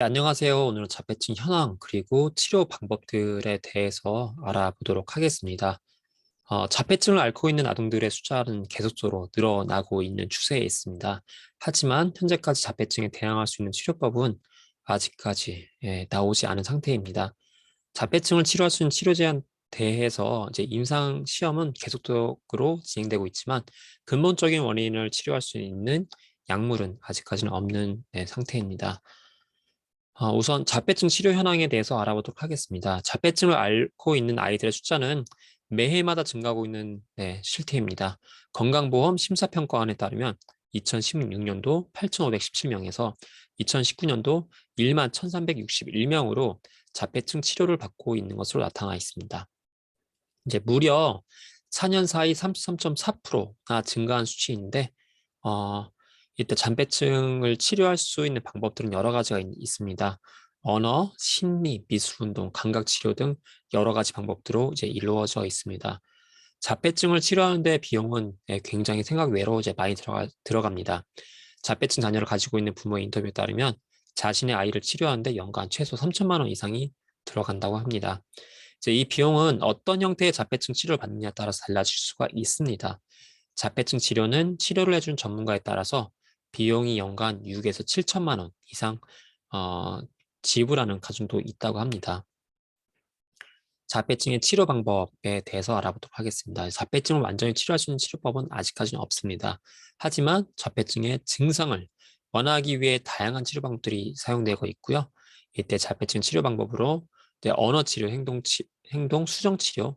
네, 안녕하세요. 오늘은 자폐증 현황 그리고 치료 방법들에 대해서 알아보도록 하겠습니다. 어, 자폐증을 앓고 있는 아동들의 숫자는 계속적으로 늘어나고 있는 추세에 있습니다. 하지만 현재까지 자폐증에 대항할 수 있는 치료법은 아직까지 예, 나오지 않은 상태입니다. 자폐증을 치료할 수 있는 치료제에 대해서 이제 임상 시험은 계속적으로 진행되고 있지만 근본적인 원인을 치료할 수 있는 약물은 아직까지는 없는 네, 상태입니다. 어, 우선 자폐증 치료 현황에 대해서 알아보도록 하겠습니다. 자폐증을 앓고 있는 아이들의 숫자는 매해마다 증가하고 있는 네, 실태입니다. 건강보험 심사평가원에 따르면 2016년도 8,517명에서 2019년도 1만 1,361명으로 자폐증 치료를 받고 있는 것으로 나타나 있습니다. 이제 무려 4년 사이 33.4%가 증가한 수치인데 어, 이때 잔폐증을 치료할 수 있는 방법들은 여러 가지가 있, 습니다 언어, 심리, 미술운동, 감각치료 등 여러 가지 방법으로 이제 이루어져 있습니다. 자폐증을 치료하는데 비용은 예, 굉장히 생각 외로 이제 많이 들어가, 들어갑니다. 자폐증 자녀를 가지고 있는 부모의 인터뷰에 따르면 자신의 아이를 치료하는데 연간 최소 3천만 원 이상이 들어간다고 합니다. 이제 이 비용은 어떤 형태의 자폐증 치료를 받느냐에 따라서 달라질 수가 있습니다. 자폐증 치료는 치료를 해준 전문가에 따라서 비용이 연간 6에서 7천만 원 이상 어, 지불하는 가정도 있다고 합니다. 자폐증의 치료 방법에 대해서 알아보도록 하겠습니다. 자폐증을 완전히 치료할 수 있는 치료법은 아직까지는 없습니다. 하지만 자폐증의 증상을 완화하기 위해 다양한 치료 방법들이 사용되고 있고요. 이때 자폐증 치료 방법으로 언어 치료, 행동, 치, 행동 수정 치료,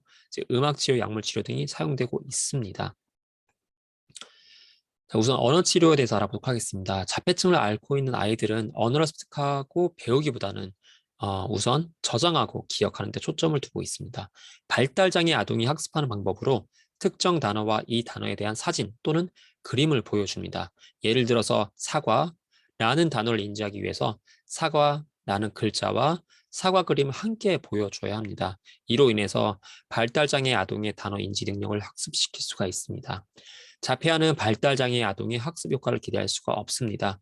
음악 치료, 약물 치료 등이 사용되고 있습니다. 우선 언어 치료에 대해서 알아보도록 하겠습니다. 자폐증을 앓고 있는 아이들은 언어를 습득하고 배우기보다는 어, 우선 저장하고 기억하는 데 초점을 두고 있습니다. 발달장애 아동이 학습하는 방법으로 특정 단어와 이 단어에 대한 사진 또는 그림을 보여줍니다. 예를 들어서 사과라는 단어를 인지하기 위해서 사과라는 글자와 사과 그림을 함께 보여줘야 합니다. 이로 인해서 발달장애 아동의 단어 인지 능력을 학습시킬 수가 있습니다. 자폐아는 발달장애 아동의 학습 효과를 기대할 수가 없습니다.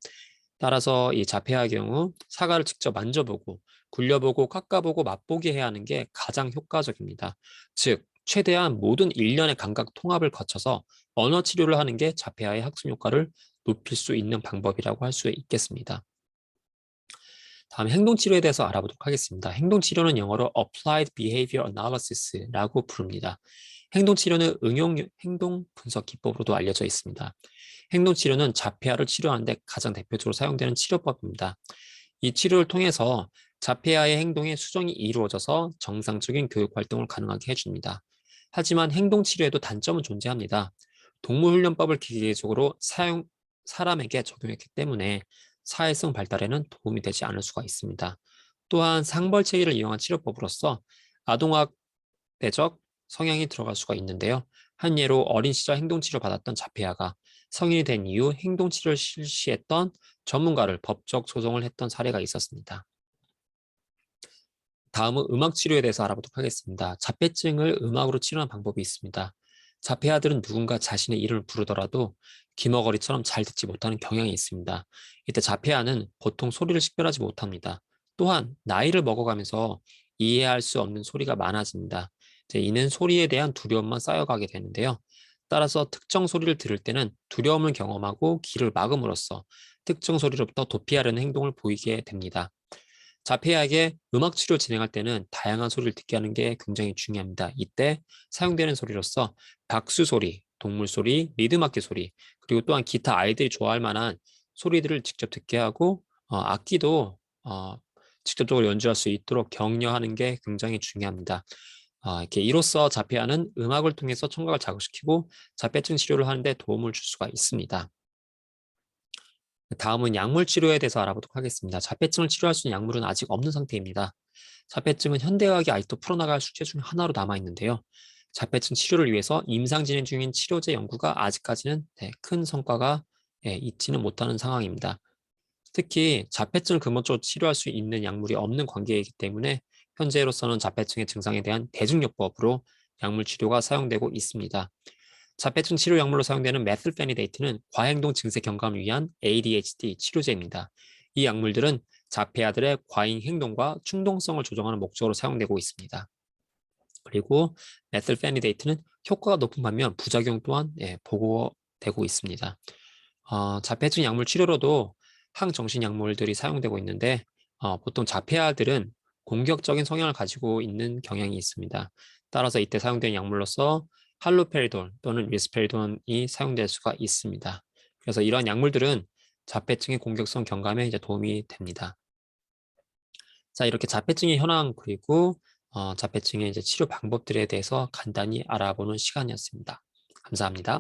따라서 이 자폐아의 경우 사과를 직접 만져보고 굴려보고 깎아보고 맛보게 해야 하는 게 가장 효과적입니다. 즉 최대한 모든 일련의 감각 통합을 거쳐서 언어 치료를 하는 게 자폐아의 학습 효과를 높일 수 있는 방법이라고 할 수 있겠습니다. 다음 행동치료에 대해서 알아보도록 하겠습니다. 행동치료는 영어로 Applied Behavior Analysis라고 부릅니다. 행동치료는 응용 행동 분석 기법으로도 알려져 있습니다. 행동치료는 자폐아를 치료하는데 가장 대표적으로 사용되는 치료법입니다. 이 치료를 통해서 자폐아의 행동의 수정이 이루어져서 정상적인 교육 활동을 가능하게 해줍니다. 하지만 행동치료에도 단점은 존재합니다. 동물훈련법을 기계적으로 사용, 사람에게 적용했기 때문에 사회성 발달에는 도움이 되지 않을 수가 있습니다. 또한 상벌체계를 이용한 치료법으로서 아동학 대적 성향이 들어갈 수가 있는데요. 한 예로 어린 시절 행동치료 받았던 자폐아가 성인이 된 이후 행동치료를 실시했던 전문가를 법적 소송을 했던 사례가 있었습니다. 다음은 음악 치료에 대해서 알아보도록 하겠습니다. 자폐증을 음악으로 치료하는 방법이 있습니다. 자폐아들은 누군가 자신의 이름을 부르더라도 귀머거리처럼 잘 듣지 못하는 경향이 있습니다. 이때 자폐아는 보통 소리를 식별하지 못합니다. 또한 나이를 먹어가면서 이해할 수 없는 소리가 많아집니다. 이는 소리에 대한 두려움만 쌓여가게 되는데요. 따라서 특정 소리를 들을 때는 두려움을 경험하고 귀를 막음으로써 특정 소리로부터 도피하려는 행동을 보이게 됩니다. 자폐아에게 음악 치료 진행할 때는 다양한 소리를 듣게 하는 게 굉장히 중요합니다. 이때 사용되는 소리로서 박수 소리, 동물 소리, 리듬 악기 소리, 그리고 또한 기타 아이들이 좋아할 만한 소리들을 직접 듣게 하고 어, 악기도 어, 직접적으로 연주할 수 있도록 격려하는 게 굉장히 중요합니다. 아, 이렇게 이로써 자폐아는 음악을 통해서 청각을 자극시키고 자폐증 치료를 하는데 도움을 줄 수가 있습니다. 다음은 약물 치료에 대해서 알아보도록 하겠습니다. 자폐증을 치료할 수 있는 약물은 아직 없는 상태입니다. 자폐증은 현대의학이 아직도 풀어나갈 숙제 중 하나로 남아있는데요. 자폐증 치료를 위해서 임상 진행 중인 치료제 연구가 아직까지는 네, 큰 성과가 네, 있지는 못하는 상황입니다. 특히 자폐증을 근본적으로 치료할 수 있는 약물이 없는 관계이기 때문에 현재로서는 자폐증의 증상에 대한 대중요법으로 약물 치료가 사용되고 있습니다. 자폐증 치료 약물로 사용되는 메틸페니데이트는 과행동 증세 경감을 위한 ADHD 치료제입니다. 이 약물들은 자폐아들의 과잉 행동과 충동성을 조정하는 목적으로 사용되고 있습니다. 그리고 메틸페니데이트는 효과가 높은 반면 부작용 또한 예, 보고되고 있습니다. 어, 자폐증 약물 치료로도 항정신 약물들이 사용되고 있는데 어, 보통 자폐아들은 공격적인 성향을 가지고 있는 경향이 있습니다. 따라서 이때 사용된 약물로서 할로페리돈 또는 리스페리돈이 사용될 수가 있습니다. 그래서 이러한 약물들은 자폐증의 공격성 경감에 이제 도움이 됩니다. 자, 이렇게 자폐증의 현황 그리고 어, 자폐증의 이제 치료 방법들에 대해서 간단히 알아보는 시간이었습니다. 감사합니다.